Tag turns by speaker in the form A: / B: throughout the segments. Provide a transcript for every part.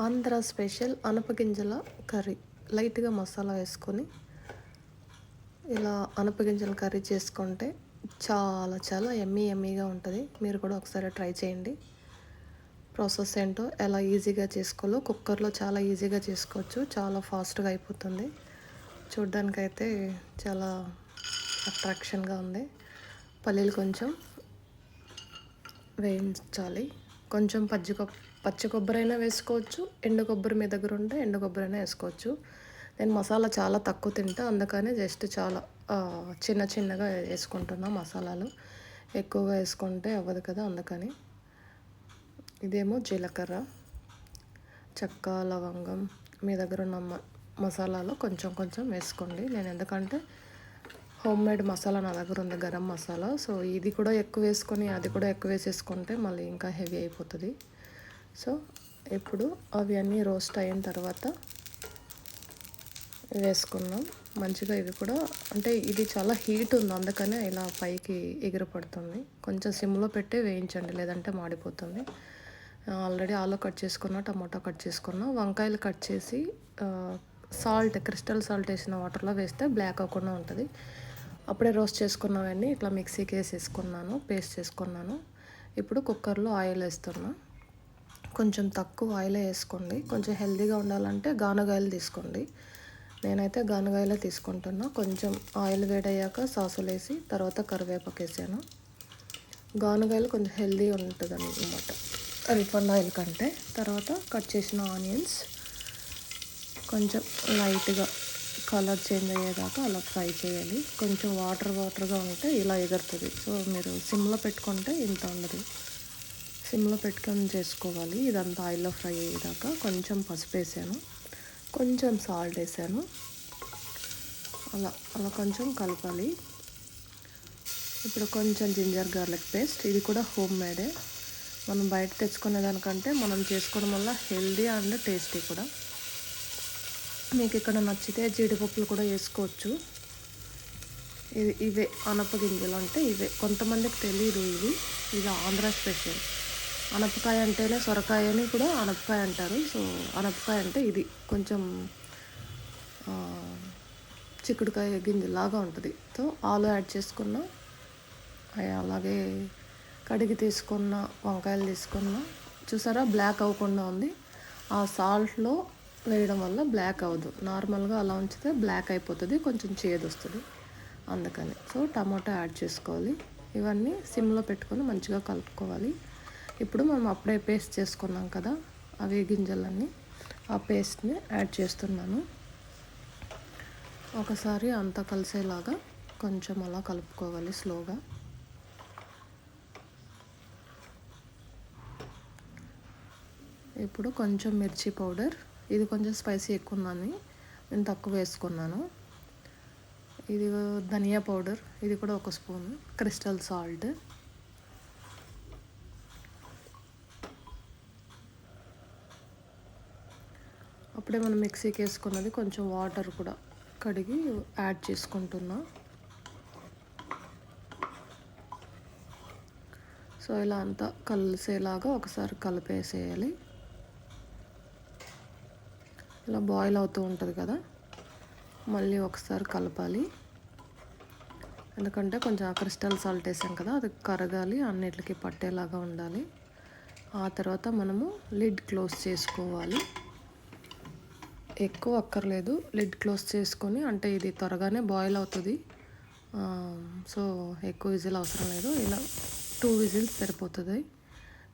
A: Andhra special అనపగింజల curry. లైట్గా మసాలా వేసుకొని ఇలా అనపగింజల కర్రీ చేసుకుంటే చాలా చాలా ఎమ్మీ ఎమ్మీగా ఉంటుంది. మీరు కూడా ఒకసారి ట్రై చేయండి. ప్రాసెస్ ఏంటో ఎలా ఈజీగా చేసుకోవాలో కుక్కర్లో చాలా ఈజీగా చేసుకోవచ్చు. చాలా ఫాస్ట్గా అయిపోతుంది. చూడ్డానికైతే చాలా అట్రాక్షన్గా ఉంది. పల్లీలు కొంచెం వేయించాలి. కొంచెం పచ్చి కొబ్బరి పచ్చి కొబ్బరి అయినా వేసుకోవచ్చు ఎండు కొబ్బరి మీ దగ్గర ఉంటే ఎండు కొబ్బరి అయినా వేసుకోవచ్చు. నేను మసాలా చాలా తక్కువ తింటా అందుకని జస్ట్ చాలా చిన్న చిన్నగా వేసుకుంటున్నా మసాలాలు. ఎక్కువగా వేసుకుంటే అవ్వదు కదా అందుకని. ఇదేమో జీలకర్ర చెక్క లవంగం మీ దగ్గర ఉన్న మసాలాలు కొంచెం కొంచెం వేసుకోండి. నేను ఎందుకంటే హోమ్ మేడ్ మసాలా నా దగ్గర ఉంది గరం మసాలా. సో ఇది కూడా ఎక్కువ వేసుకొని అది కూడా ఎక్కువ వేసేసుకుంటే మళ్ళీ ఇంకా హెవీ అయిపోతుంది. సో ఇప్పుడు అవి అన్నీ రోస్ట్ అయిన తర్వాత వేసుకున్నాం మంచిగా ఇవి కూడా అంటే ఇది చాలా హీట్ ఉంది అందుకనే ఇలా పైకి ఎగిరిపడుతుంది. కొంచెం సిమ్లో పెట్టి వేయించండి లేదంటే మాడిపోతుంది. ఆల్రెడీ ఆలు కట్ చేసుకున్నా టమాటో కట్ చేసుకున్నా వంకాయలు కట్ చేసి సాల్ట్ క్రిస్టల్ సాల్ట్ వేసిన వాటర్లో వేస్తే బ్లాక్ అవ్వకుండా ఉంటుంది. అప్పుడే రోస్ట్ చేసుకున్నవన్నీ ఇట్లా మిక్సీకి వేసేసుకున్నాను పేస్ట్ చేసుకున్నాను. ఇప్పుడు కుక్కర్లో ఆయిల్ వేస్తున్నా. కొంచెం తక్కువ ఆయిల్ వేసుకోండి. కొంచెం హెల్తీగా ఉండాలంటే గానగాయలు తీసుకోండి. నేనైతే గానగాయలే తీసుకుంటున్నా. కొంచెం ఆయిల్ వేడయ్యాక సాసులు వేసి తర్వాత కరివేపాకు వేసాను. గానుగాయలు కొంచెం హెల్దీ ఉంటుంది అనమాట రిఫండ్ ఆయిల్ కంటే. తర్వాత కట్ చేసిన ఆనియన్స్ కొంచెం లైట్గా కలర్ చేంజ్ అయ్యేదాకా అలా ఫ్రై చేయాలి. కొంచెం వాటర్ వాటర్గా ఉంటే ఇలా ఎగురుతుంది. సో మీరు సిమ్లో పెట్టుకుంటే ఇంత ఉండదు. సిమ్లో పెట్టుకొని చేసుకోవాలి. ఇదంతా ఆయిల్లో ఫ్రై అయ్యేదాకా కొంచెం పసుపు వేసాను. కొంచెం సాల్ట్ వేసాను. అలా అలా కొంచెం కలపాలి. ఇప్పుడు కొంచెం జింజర్ గార్లిక్ పేస్ట్. ఇది కూడా హోమ్ మేడే. మనం బయట తెచ్చుకునే దానికంటే మనం చేసుకోవడం వల్ల హెల్దీ అండ్ టేస్టీ కూడా. మీకు ఇక్కడ నచ్చితే జీడిపప్పులు కూడా వేసుకోవచ్చు. ఇది ఇవే అనప గింజలు అంటే ఇవే. కొంతమందికి తెలియదు ఇవి. ఇది ఆంధ్ర స్పెషల్. అనపకాయ అంటేనే సొరకాయ అని కూడా అనపకాయ అంటారు. సో అనపకాయ అంటే ఇది. కొంచెం చిక్కుడుకాయ గింజలాగా ఉంటుంది. సో ఆలు యాడ్ చేసుకున్న అలాగే కడిగి తీసుకున్న వంకాయలు తీసుకున్న చూసారా? బ్లాక్ అవ్వకుండా ఉంది. ఆ సాల్ట్లో వేయడం వల్ల బ్లాక్ అవ్వదు. నార్మల్గా అలా ఉంచితే బ్లాక్ అయిపోతుంది కొంచెం చేదు వస్తుంది. అందుకని. సో టమాటా యాడ్ చేసుకోవాలి. ఇవన్నీ సిమ్లో పెట్టుకొని మంచిగా కలుపుకోవాలి. ఇప్పుడు మనం అప్పుడే పేస్ట్ చేసుకున్నాం కదా అవి గింజలన్నీ. ఆ పేస్ట్ని యాడ్ చేస్తున్నాను. ఒకసారి అంతా కలిసేలాగా కొంచెం అలా కలుపుకోవాలి స్లోగా ఇప్పుడు కొంచెం మిర్చి పౌడర్ ఇది కొంచెం స్పైసీ ఎక్కువ ఉందని నేను తక్కువ వేసుకున్నాను. ఇది ధనియా పౌడర్ ఇది కూడా ఒక స్పూన్ క్రిస్టల్ సాల్ట్. అప్పుడే మనం మిక్సీకి వేసుకున్నది కొంచెం వాటర్ కూడా కడిగి యాడ్ చేసుకుంటున్నా. సో ఇలా అంతా కలిసేలాగా ఒకసారి కలిపేసేయాలి. ఇలా బాయిల్ అవుతూ ఉంటుంది కదా మళ్ళీ ఒకసారి కలపాలి. ఎందుకంటే కొంచెం క్రిస్టల్ సాల్ట్ వేసాం కదా అది కరగాలి అన్నిటికీ పట్టేలాగా ఉండాలి. ఆ తర్వాత మనము లిడ్ క్లోజ్ చేసుకోవాలి. ఎక్కువ అక్కర్లేదు లిడ్ క్లోజ్ చేసుకొని అంటే ఇది త్వరగానే బాయిల్ అవుతుంది. సో ఎక్కువ విజిల్ అవసరం లేదు. ఇలా టూ విజిల్స్ సరిపోతుంది.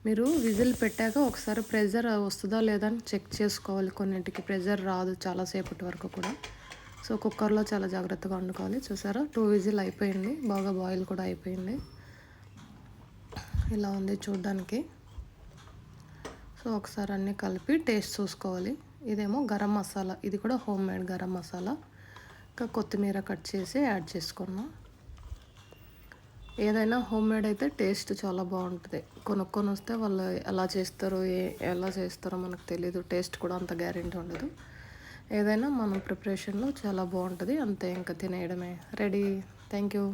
A: మీరు విజిల్ పెట్టాక ఒకసారి ప్రెజర్ వస్తుందా లేదా అని చెక్ చేసుకోవాలి. కొన్నింటికి ప్రెజర్ రాదు చాలాసేపటి వరకు కూడా. సో కుక్కర్లో చాలా జాగ్రత్తగా వండుకోవాలి. చూసారా? టూ విజిల్ అయిపోయింది. బాగా బాయిల్ కూడా అయిపోయింది. ఇలా ఉంది చూడ్డానికి. సో ఒకసారి అన్నీ కలిపి టేస్ట్ చూసుకోవాలి. ఇదేమో గరం మసాలా. ఇది కూడా హోమ్ మేడ్ గరం మసాలా. ఇంకా కొత్తిమీర కట్ చేసి యాడ్ చేసుకున్నాం. ఏదైనా హోమ్ మేడ్ అయితే టేస్ట్ చాలా బాగుంటుంది. కొనుక్కొని వస్తే వాళ్ళు ఎలా చేస్తారో ఏ ఎలా చేస్తారో మనకు తెలియదు టేస్ట్ కూడా అంత గ్యారెంటీ ఉండదు. ఏదైనా మన ప్రిపరేషన్లో చాలా బాగుంటుంది. అంతే ఇంకా తినేయడమే. రెడీ. Thank you